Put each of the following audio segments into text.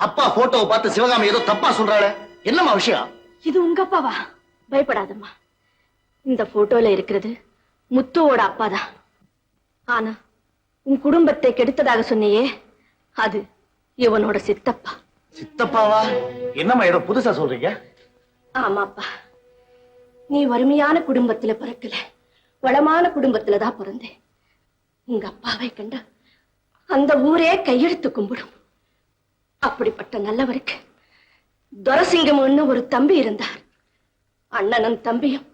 அப்பா போட்டோவை பார்த்து சிவகாமி ஏதோ தப்பா சொல்றாளே. என்னம்மா விஷயம்? இது உங்க அப்பாவா? பயப்படாதம்மா. இந்த போட்டோல இருக்கிறது முத்துவோட அப்பாதான். ஆனா உன் குடும்பத்தை கெடுத்ததாக சொன்னியே அது இவனோட சித்தப்பா. சித்தப்பாவா? என்னம்மா ஏதோ புதுசா சொல்றீங்க? ஆமாப்பா. நீ வறுமையான குடும்பத்துல பிறக்கல. வளமான குடும்பத்துல தான் பிறந்தேன் உங்க அப்பாவை கண்ட அந்த ஊரே கையெடுத்து கும்பிடும். அப்படிப்பட்ட நல்லவருக்கு துரசிங்கம்னு ஒரு தம்பி இருந்தார். அண்ணனும் தம்பியும்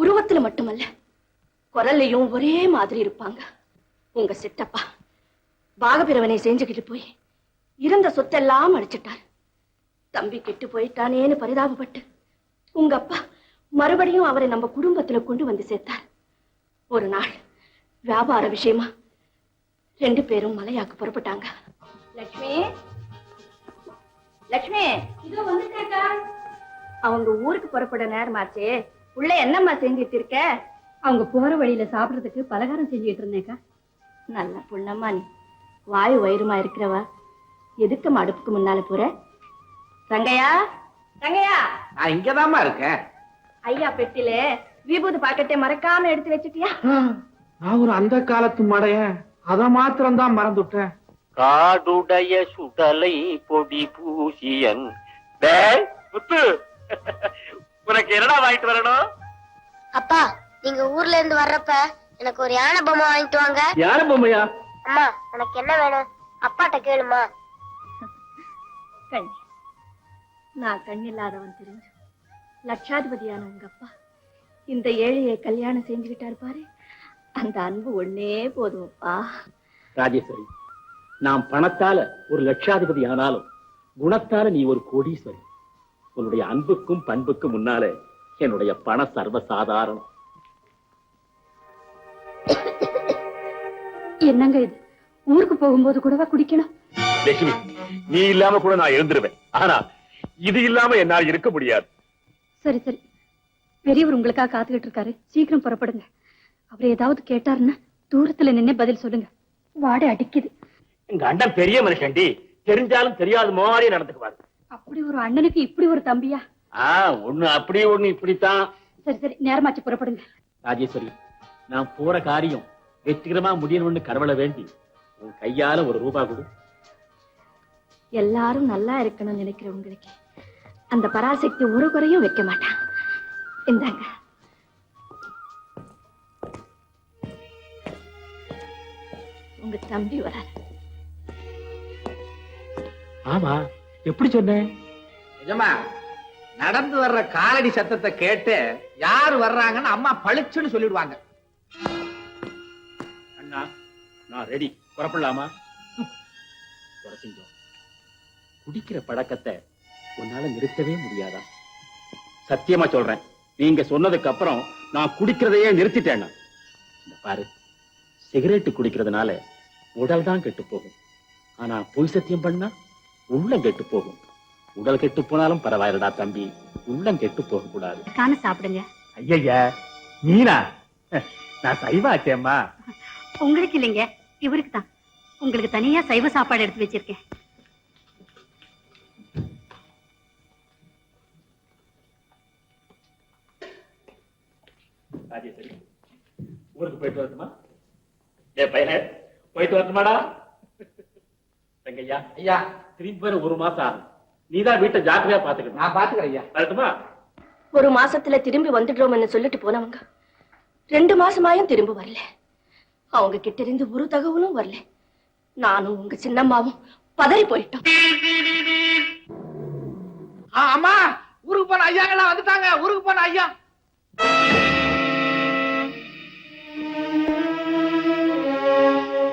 உருவத்துல மட்டுமல்ல குரல்லையும் ஒரே மாதிரி இருப்பாங்க. உங்க சித்தப்பா பாகபிரவனை செஞ்சுக்கிட்டு போய் இருந்த சொத்தெல்லாம் அடிச்சிட்டார். தம்பி கெட்டு போயிட்டானேன்னு பரிதாபப்பட்டு உங்க அப்பா மறுபடியும் அவரை நம்ம குடும்பத்துல கொண்டு வந்து சேர்த்தார். ஒரு நாள் வியாபார விஷயமா ரெண்டு பேரும் மலையாக்கு புறப்பட்டாங்க. லட்சுமி லட்சுமி இதோ வந்துட்டேக்கா அவங்க ஊருக்கு புறப்பட நேரமாச்சே உள்ள என்னம்மா செஞ்சிட்டு இருக்க? அவங்க போற வழியில சாப்பிடறதுக்கு பலகாரம் செஞ்சுட்டு இருந்தேக்கா. நல்ல புண்ணம்மா நீ. வாயு வயிறுமா இருக்கிறவ? எதுக்கு அடுப்புக்கு முன்னால போற? ரங்கையா ரங்கையா நான் இங்கதாம்மா இருக்கேன். ஐயா பெட்டில விபூதி பாக்கெட்டை மறக்காம எடுத்து வச்சிட்டியா? நான் ஒரு அந்த காலத்து மடையன் அத மாத்திரம் தான் மறந்துட்டேன். காடுடைய சுடலை பொடி பூசியன். டேய், முத்து. உனக்கு என்னடா வாங்கிட்டு வரணும்? அப்பா நீங்க ஊர்ல இருந்து வர்றப்ப எனக்கு ஒரு யானை பொம்மை வாங்கிட்டு வாங்க. யார பொம்மையா? அம்மா உனக்கு என்ன வேணும்? அப்பாட்ட கேளுமா. கண்ணி நான் கண்ணில்லாதவன் தெரிஞ்சு. லட்சாதிபதியான உங்க அப்பா இந்த ஏழையை கல்யாணம் செஞ்சுக்கிட்டாரு பாரு. அந்த அன்பு ஒண்ணே போதும்ப்பா ராஜேஸ்வரி நாம் பணத்தால ஒரு லட்சாதிபதி ஆனாலும் குணத்தால நீ ஒரு கோடீஸ்வரி உன்னுடைய அன்புக்கும் பண்புக்கும் முன்னால என்னுடைய பண சர்வசாதாரணம். என்னங்க இது? ஊருக்கு போகும்போது கூடவா குடிக்கணும்? லட்சுமி நீ இல்லாம கூட நான் எழுந்துருவேன். ஆனா இது இல்லாம என்னால் இருக்க முடியாது. சரி சரி. பெரியவர் உங்களுக்காக காத்துக்கிட்டு இருக்காரு. சீக்கிரம் புறப்படுங்க. அவர் ஏதாவது கேட்டாருன்னா தூரத்துல நின்னே பதில் சொல்லுங்க. வாடை அடிக்குது. எங்க அண்ணன் பெரிய மனுஷன்டி. தெரிஞ்சாலும் தெரியாத மாதிரி நடந்துக்குவாரு. அப்படி ஒரு அண்ணனுக்கு இப்படி ஒரு தம்பியா? ஆ ஒண்ணு அப்படி ஒண்ணு இப்படித்தான். சரி சரி நேரமாச்சு புறப்படுங்க. ராஜேஸ்வரி நான் போற காரியம் வெற்றிகரமா முடியணும்னு கடவுளை வேண்டி உன் கையால ஒரு ரூபா கொடு. எல்லாரும் நல்லா இருக்கணும்னு நினைக்கிற உங்களுக்கு அந்த பராசக்தி ஒரு குறையும் வைக்க மாட்டான். இந்தாங்க. உங்க தம்பி வரார். ஆமா எப்படி சொன்னேன்? நிஜமா நடந்து வர்ற காலடி சத்தத்தை கேட்டு யார் வர்றாங்கன்னு அம்மா பளிச்சுன்னு சொல்லிடுவாங்க. அண்ணா நான் ரெடி புறப்படலாமா? குடிக்கிற பழக்கத்தை உன்னால நிறுத்தவே முடியாதா? சத்தியமா சொல்றேன். நீங்க சொன்னதுக்கு அப்புறம் நான் குடிக்கிறதையே நிறுத்திட்டேன்னா இந்த பாரு சிகரெட் குடிக்கிறதுனால உடல் தான் கெட்டு போகும். ஆனா பொய் சத்தியம் பண்ணா உள்ளம் கெட்டு போகும். உடல் கெட்டு போனாலும் பரவாயில்லடா தம்பி. உள்ளம் கெட்டு போக கூடாது காண சாப்பிடுங்க. ஐயா நீனா? நான் சைவாச்சேம்மா உங்களுக்கு இல்லைங்க இவருக்கு தான். உங்களுக்கு தனியா சைவ சாப்பாடு எடுத்து வச்சிருக்கேன். ராஜேஸ்வரி ஊருக்கு போயிட்டு வரட்டுமா? ஏ பையனே போயிட்டு வரட்டுமாடா? தங்கையா? ஐயா திரும்பி வர ஒரு மாசம் ஆகும் நீதான் வீட்டை ஜாக்கிரதையா பாத்துக்கணும். நான் பாத்துக்கிறேன் ஐயா. வரட்டுமா? ஒரு மாசத்துல திரும்பி வந்துடுறோம்னு சொல்லிட்டு போனவங்க ரெண்டு மாசமாயும் திரும்ப வரல. அவங்க கிட்ட இருந்து ஒரு தகவலும் வரல. நானும் உங்க சின்னம்மாவும் பதறி போயிட்டோம். ஆ, அம்மா ஊருக்கு போன ஐயாங்கெல்லாம் வந்துட்டாங்க. ஊருக்கு போன ஐயா.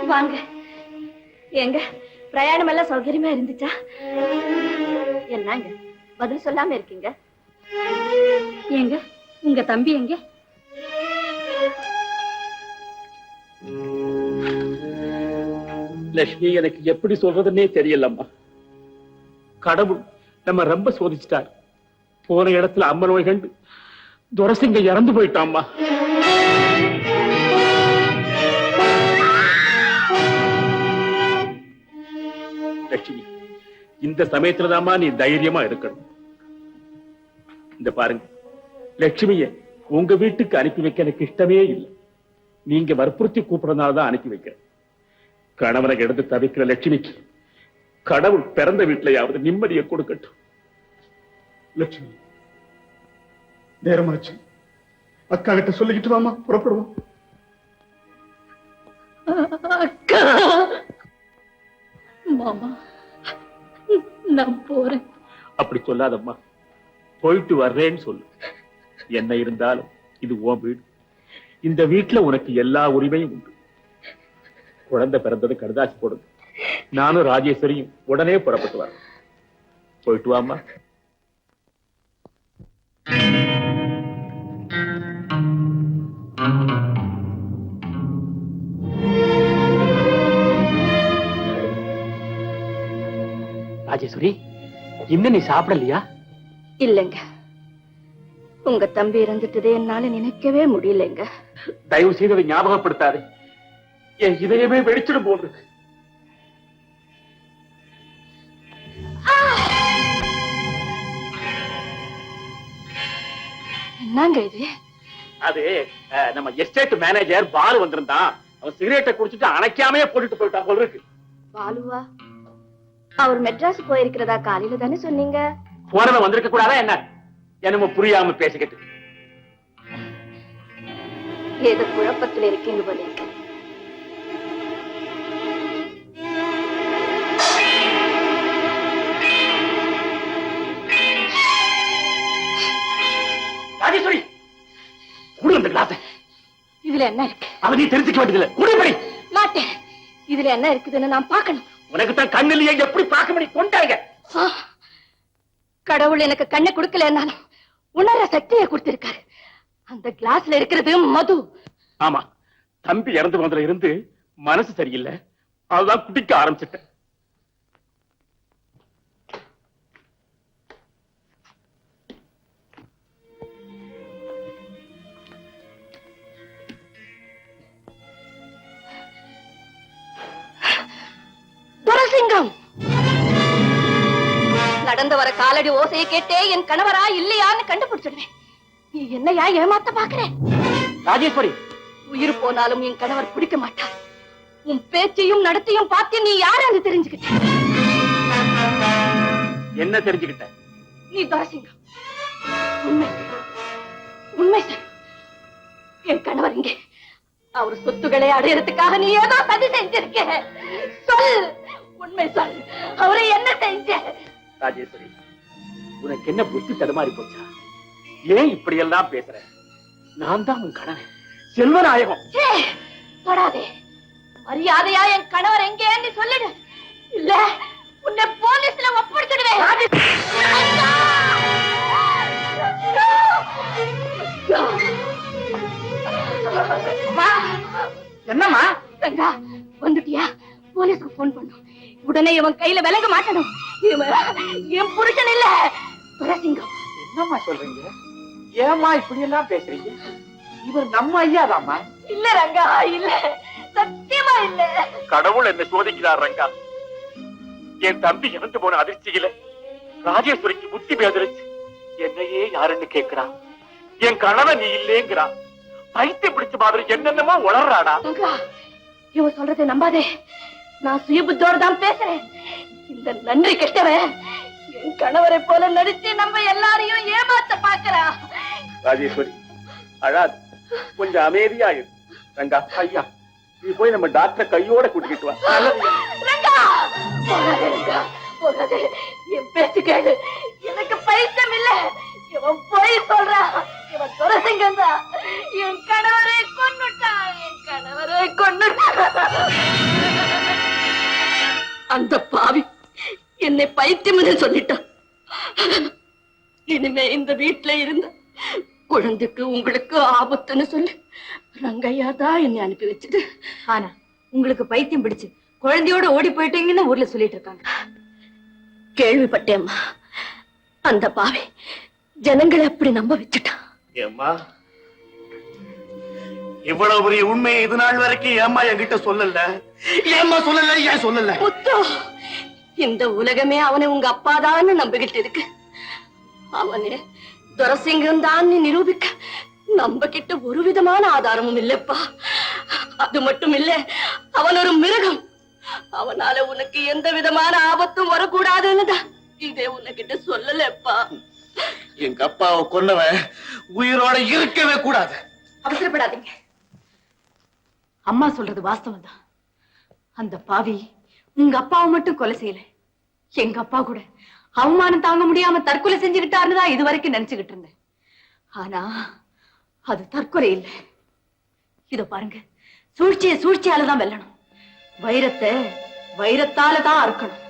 வாங்க. எங்க பிரயாணம் எல்லாம் சௌகரியமா இருந்துச்சா? என்னங்க? பதில் சொல்லாம இருக்கீங்க? எங்க உங்க தம்பி எங்க? லட்சுமி எனக்கு எப்படி சொல்றதுன்னே தெரியலம்மா. கடவுள் நம்ம ரொம்ப சோதிச்சிட்டார். போன இடத்துல அம்மன் கண்டு துரசிங்க இறந்து போயிட்டாம்மா. இந்த சமயத்துலதாம்மா நீ தைரியமா இருக்கணும் இந்த பாருங்க லட்சுமிய உங்க வீட்டுக்கு அனுப்பி வைக்க எனக்கு இஷ்டமே இல்லை. நீங்க வற்புறுத்தி கூப்பிடறதுனால தான் அனுப்பி வைக்கிறேன். கணவனை எடுத்து தவிக்கிற லட்சுமிக்கு கடவுள் பிறந்த வீட்டிலையாவது நிம்மதியை கொடுக்கட்டும். லட்சுமி நேரமாச்சு. அக்கா கிட்ட சொல்லிக்கிட்டு வாமா புறப்படுவோம். அக்கா! மாமா நான் போறேன். அப்படி சொல்லாதம்மா. போயிட்டு வர்றேன்னு சொல்லு. என்ன இருந்தாலும் இது உன் வீடு. இந்த வீட்டுல உனக்கு எல்லா உரிமையும் உண்டு. குழந்தை பிறந்தது கடுதாசி போடுங்க நானும் ராஜேஸ்வரியும் உடனே புறப்பட்டு வரேன். போயிட்டு வாம்மா. ராஜேஸ்வரி இன்னும் நீ சாப்பிடலையா? இல்லைங்க. உங்க தம்பி இறந்துட்டதே என்னால நினைக்கவே முடியலைங்க. தயவு செய்து அதை ஞாபகப்படுத்தாது. என் இதயமே வெடிச்சிடும் போன்று. என்னங்க இது? அது நம்ம எஸ்டேட் மேனேஜர் பாலு வந்திருந்தான். அவன் சிகரெட்டை குடிச்சிட்டு அணைக்காமே போட்டுட்டு போயிட்டான் போல இருக்கு. பாலுவா? அவர் மெட்ராஸ் போயிருக்கிறதா காலையில தானே சொன்னீங்க? போனவன் வந்திருக்க கூடாதா என்ன? என்னமோ புரியாம பேசிக்கிட்டு. ஏதோ குழப்பத்துல இருக்கீங்க போல இருக்கு. ராஜேஸ்வரி குடு அந்த கிளாஸ் இதுல என்ன இருக்கு? அவன் நீ தெரிஞ்சுக்க வேண்டியதில்லை. குடிப்படி மாட்டேன். இதுல என்ன இருக்குதுன்னு நான் பார்க்கணும். உனக்கு தான் கண்ணிலேயே எப்படி பார்க்க முடியும் கொண்டாங்க கடவுள் எனக்கு கண்ணை கொடுக்கலன்னாலும் உணர சக்தியை கொடுத்திருக்காரு. அந்த கிளாஸ்ல இருக்கிறது மது. ஆமா தம்பி இறந்து போனதுல இருந்து மனசு சரியில்லை. அதுதான் குடிக்க ஆரம்பிச்சிட்டேன். நடந்து வர காலடி ஓசையை கேட்டே என் கணவரா இல்லையான்னு கண்டுபிடிச்சிடுவேன். நீ என்னையா ஏமாத்த பாக்குறேன் ராஜேஸ்வரி. உயிர் போனாலும் என் கணவர் பிடிக்க மாட்டார். உன் பேச்சையும் நடத்தையும் பார்த்து நீ யாருன்னு தெரிஞ்சுக்கிட்ட. என்ன தெரிஞ்சுக்கிட்ட? நீ துரசிங்கம் உண்மை. உண்மை சார். என் கணவர் இங்கே. அவர் சொத்துக்களை அடையறதுக்காக நீ ஏதோ சதி செஞ்சிருக்க. சொல். உண்மை சொல். அவரை என்ன செஞ்ச? ராஜேஸ்வரி உனக்கு என்ன புத்தி தடுமாறி போச்சா? ஏன் இப்படி எல்லாம் பேசுற? நான் தான் உன் கணவன் செல்வநாயகம். தொடாதே மரியாதையா என் கணவர் எங்கேன்னு சொல்லிடு. இல்ல உன்னை போலீஸ்ல ஒப்படைச்சிடுவேன்! என்னம்மா? வந்துட்டியா? போலீஸ்க்கு போன் பண்ணும். உடனே இவன் கையில விலக மாட்டணும். இவன் என் புருஷன் இல்ல. துரசிங்கம் என்னம்மா சொல்றீங்க? ஏம்மா இப்படி எல்லாம் பேசுறீங்க? இவர் நம்ம ஐயாதாம்மா? இல்ல ரங்கா இல்ல. சத்தியமா இல்ல. கடவுள் என்ன சோதிக்கிறார் ரங்கா. என் தம்பி இறந்து போன அதிர்ச்சியில ராஜேஸ்வரிக்கு புத்தி பேதலிச்சு என்னையே யாருன்னு கேக்குறான் என் கணவன் நீ இல்லேங்கிறான் பைத்தியம் பிடிச்ச மாதிரி என்னென்னமோ ரங்கா இவன் சொல்றதை நம்பாதே. நான் சுயபுத்தோடு தான் பேசுறேன். இந்த நன்றி கெட்டவன் என் கணவரை போல நடிச்சு நம்ம எல்லாரையும் ஏமாத்த பாக்குறா ராஜேஸ்வரி அழாது. கொஞ்சம் அமைதியாயிரு ரங்கா ஐயா நீ போய் நம்ம டாக்டரை கையோட கூட்டிக்கிட்டு வா. இனிமே இந்த வீட்டுல இருந்த குழந்தைக்கு உங்களுக்கு ஆபத்துன்னு சொல்லி. ரங்கையா தான் என்னை அனுப்பி வச்சது. ஆனா உங்களுக்கு பைத்தியம் பிடிச்சு குழந்தையோட ஓடி போயிட்டீங்கன்னு ஊர்ல சொல்லிட்டு இருக்காங்க. கேள்விப்பட்டேம்மா. அந்த பாவி ஜனங்களை அப்படி நம்ப வச்சுட்டான் ஏம்மா இவ்வளவு பெரிய உண்மையை இது நாள் வரைக்கும் ஏம்மா என்கிட்ட சொல்லல? ஏம்மா சொல்லல ஏன் சொல்லல? இந்த உலகமே அவனை உங்க அப்பாதான்னு நம்பிக்கிட்டு இருக்கு. அவனே துரசிங்கம் தான் நிரூபிக்க நம்ம கிட்ட ஒரு விதமான ஆதாரமும் இல்லப்பா. அது மட்டும் இல்ல அவன் ஒரு மிருகம். அவனால உனக்கு எந்த விதமான ஆபத்தும் வரக்கூடாதுன்னு தான் இதே உனக்கிட்ட சொல்லலப்பா. எங்க அப்பாவை கொன்னவன் உயிரோட இருக்கவே கூடாது. அவசரப்படாதீங்க. அம்மா சொல்றது வாஸ்தவம் தான். அந்த பாவி உங்க அப்பாவை மட்டும் கொலை செய்யல. எங்க அப்பா கூட அவமானம் தாங்க முடியாம தற்கொலை செஞ்சுக்கிட்டாருன்னு தான் இது வரைக்கும் நினைச்சுக்கிட்டு இருந்தேன். ஆனா அது தற்கொலை இல்லை. இத பாருங்க. சூழ்ச்சியை சூழ்ச்சியால தான் வெல்லணும். வைரத்தை வைரத்தால தான் அறுக்கணும்.